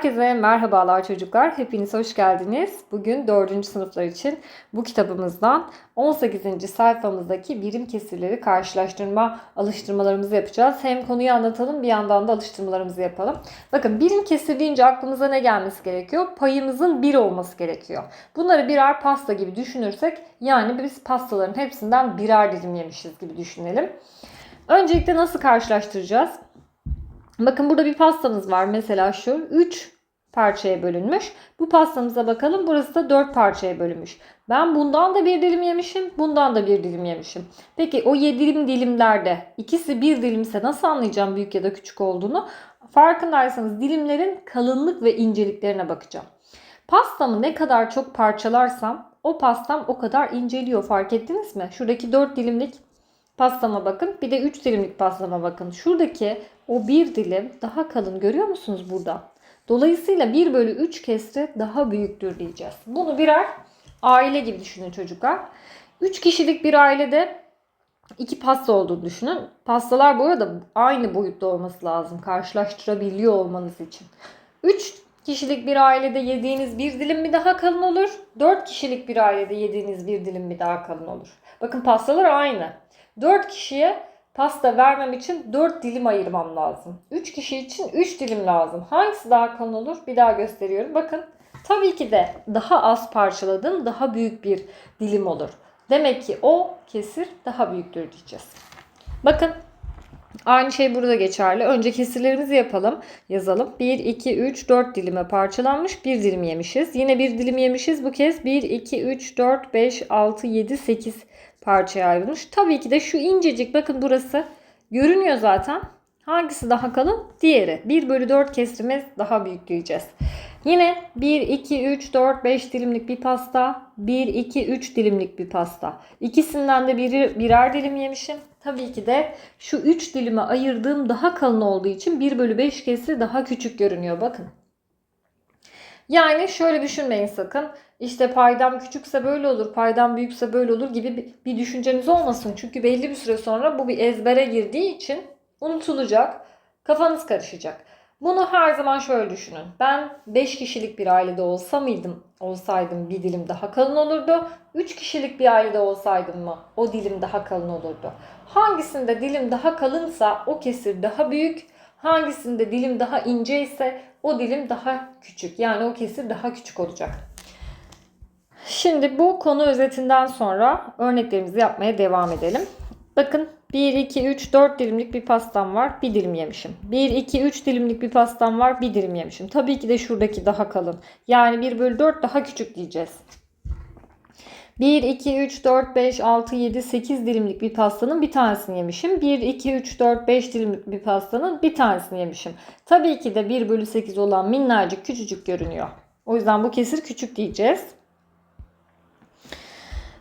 Herkese merhabalar çocuklar. Hepiniz hoş geldiniz. Bugün 4. sınıflar için bu kitabımızdan 18. sayfamızdaki birim kesirleri karşılaştırma alıştırmalarımızı yapacağız. Hem konuyu anlatalım bir yandan da alıştırmalarımızı yapalım. Bakın birim kesir deyince aklımıza ne gelmesi gerekiyor? Payımızın 1 olması gerekiyor. Bunları birer pasta gibi düşünürsek yani biz pastaların hepsinden birer dilim yemişiz gibi düşünelim. Öncelikle nasıl karşılaştıracağız? Bakın burada bir pastamız var. Mesela şu 3 parçaya bölünmüş. Bu pastamıza bakalım. Burası da 4 parçaya bölünmüş. Ben bundan da bir dilim yemişim. Bundan da bir dilim yemişim. Peki o yediğim dilimlerde ikisi bir dilimse nasıl anlayacağım büyük ya da küçük olduğunu? Farkındaysanız dilimlerin kalınlık ve inceliklerine bakacağım. Pastamı ne kadar çok parçalarsam o pastam o kadar inceliyor. Fark ettiniz mi? Şuradaki 4 dilimlik pastama bakın. Bir de 3 dilimlik pastama bakın. Şuradaki o bir dilim daha kalın görüyor musunuz burada? Dolayısıyla 1 bölü 3 kesri daha büyüktür diyeceğiz. Bunu birer aile gibi düşünün çocuklar. 3 kişilik bir ailede iki pasta olduğunu düşünün. Pastalar bu arada aynı boyutta olması lazım. Karşılaştırabiliyor olmanız için. 3 kişilik bir ailede yediğiniz bir dilim mi daha kalın olur? 4 kişilik bir ailede yediğiniz bir dilim mi daha kalın olur? Bakın pastalar aynı. 4 kişiye pasta vermem için 4 dilim ayırmam lazım. 3 kişi için 3 dilim lazım. Hangisi daha kalın olur? Bir daha gösteriyorum. Bakın tabii ki de daha az parçaladım daha büyük bir dilim olur. Demek ki o kesir daha büyüktür diyeceğiz. Bakın Aynı şey burada geçerli. Önce kesirlerimizi yapalım. Yazalım. 1, 2, 3, 4 dilime parçalanmış. 1 dilim yemişiz. Yine bir dilim yemişiz. Bu kez 1, 2, 3, 4, 5, 6, 7, 8 parçaya ayrılmış. Tabii ki de şu incecik bakın burası görünüyor zaten. Hangisi daha kalın? Diğeri. 1 bölü 4 kesrimiz daha büyük diyeceğiz. Yine 1, 2, 3, 4, 5 dilimlik bir pasta. 1, 2, 3 dilimlik bir pasta. İkisinden de biri, birer dilim yemişim. Tabii ki de şu 3 dilime ayırdığım daha kalın olduğu için 1 bölü 5 kesri daha küçük görünüyor. Bakın. Yani şöyle düşünmeyin sakın. İşte paydam küçükse böyle olur, paydam büyükse böyle olur gibi bir düşünceniz olmasın. Çünkü belli bir süre sonra bu bir ezbere girdiği için unutulacak. Kafanız karışacak. Bunu her zaman şöyle düşünün. Ben 5 kişilik bir ailede olsa mıydım, olsaydım bir dilim daha kalın olurdu. 3 kişilik bir ailede olsaydım mı o dilim daha kalın olurdu. Hangisinde dilim daha kalınsa o kesir daha büyük. Hangisinde dilim daha ince ise o dilim daha küçük. Yani o kesir daha küçük olacak. Şimdi bu konu özetinden sonra örneklerimizi yapmaya devam edelim. Bakın 1, 2, 3, 4 dilimlik bir pastam var. Bir dilim yemişim. 1, 2, 3 dilimlik bir pastam var. Bir dilim yemişim. Tabii ki de şuradaki daha kalın. Yani 1 bölü 4 daha küçük diyeceğiz. 1, 2, 3, 4, 5, 6, 7, 8 dilimlik bir pastanın bir tanesini yemişim. 1, 2, 3, 4, 5 dilimlik bir pastanın bir tanesini yemişim. Tabii ki de 1 bölü 8 olan minnacık küçücük görünüyor. O yüzden bu kesir küçük diyeceğiz.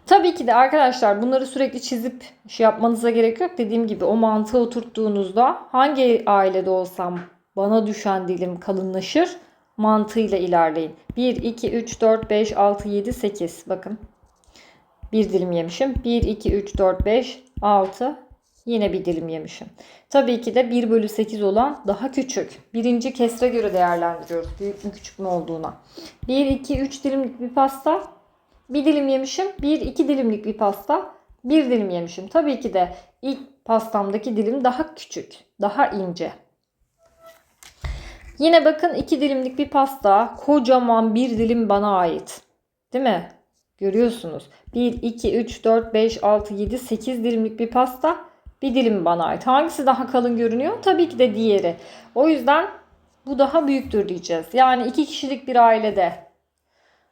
Tabii ki de arkadaşlar bunları sürekli çizip şey yapmanıza gerek yok. Dediğim gibi o mantığı oturttuğunuzda hangi ailede olsam bana düşen dilim kalınlaşır mantığıyla ilerleyin. 1, 2, 3, 4, 5, 6, 7, 8. Bakın. Bir dilim yemişim. 1, 2, 3, 4, 5, 6. Yine bir dilim yemişim. Tabii ki de 1 bölü 8 olan daha küçük. Birinci kesre göre değerlendiriyoruz. Büyük mü küçük mü olduğuna. 1, 2, 3 dilimlik bir pasta. Bir dilim yemişim. Bir iki dilimlik bir pasta. Bir dilim yemişim. Tabii ki de ilk pastamdaki dilim daha küçük. Daha ince. Yine bakın iki dilimlik bir pasta. Kocaman bir dilim bana ait. Değil mi? Görüyorsunuz. 1, 2, 3, 4, 5, 6, 7, 8 dilimlik bir pasta. Bir dilim bana ait. Hangisi daha kalın görünüyor? Tabii ki de diğeri. O yüzden bu daha büyüktür diyeceğiz. Yani iki kişilik bir ailede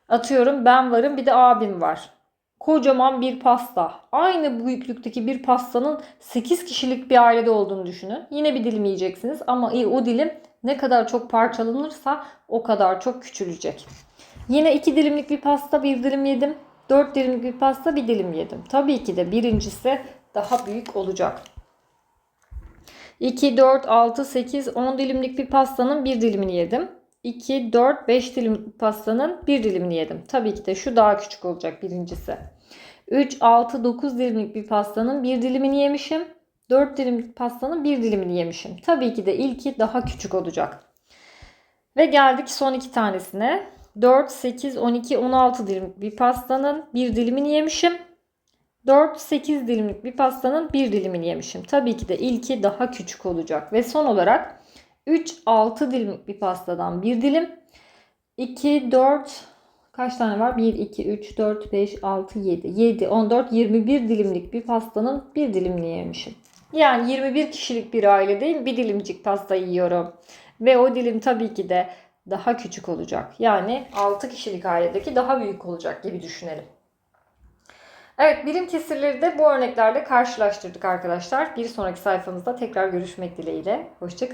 Atıyorum ben varım bir de abim var. Kocaman bir pasta. Aynı büyüklükteki bir pastanın 8 kişilik bir ailede olduğunu düşünün. Yine bir dilim yiyeceksiniz ama o dilim ne kadar çok parçalanırsa o kadar çok küçülecek. Yine 2 dilimlik bir pasta bir dilim yedim. 4 dilimlik bir pasta bir dilim yedim. Tabii ki de birincisi daha büyük olacak. 2, 4, 6, 8, 10 dilimlik bir pastanın bir dilimini yedim. 2, 4, 5 dilim pastanın bir dilimini yedim. Tabii ki de şu daha küçük olacak birincisi. 3, 6, 9 dilimlik bir pastanın bir dilimini yemişim. 4 dilimlik pastanın bir dilimini yemişim. Tabii ki de ilki daha küçük olacak. Ve geldik son iki tanesine. 4, 8, 12, 16 dilimlik bir pastanın bir dilimini yemişim. 4, 8 dilimlik bir pastanın bir dilimini yemişim. Tabii ki de ilki daha küçük olacak. Ve son olarak 3, 6 dilimlik bir pastadan bir dilim. 2, 4, kaç tane var? 1, 2, 3, 4, 5, 6, 7. 7, 14, 21 dilimlik bir pastanın bir dilimini yemişim. Yani 21 kişilik bir ailedeyim. Bir dilimcik pasta yiyorum. Ve o dilim tabii ki de daha küçük olacak. Yani 6 kişilik ailedeki daha büyük olacak gibi düşünelim. Evet birim kesirleri de bu örneklerle karşılaştırdık arkadaşlar. Bir sonraki sayfamızda tekrar görüşmek dileğiyle. Hoşçakalın.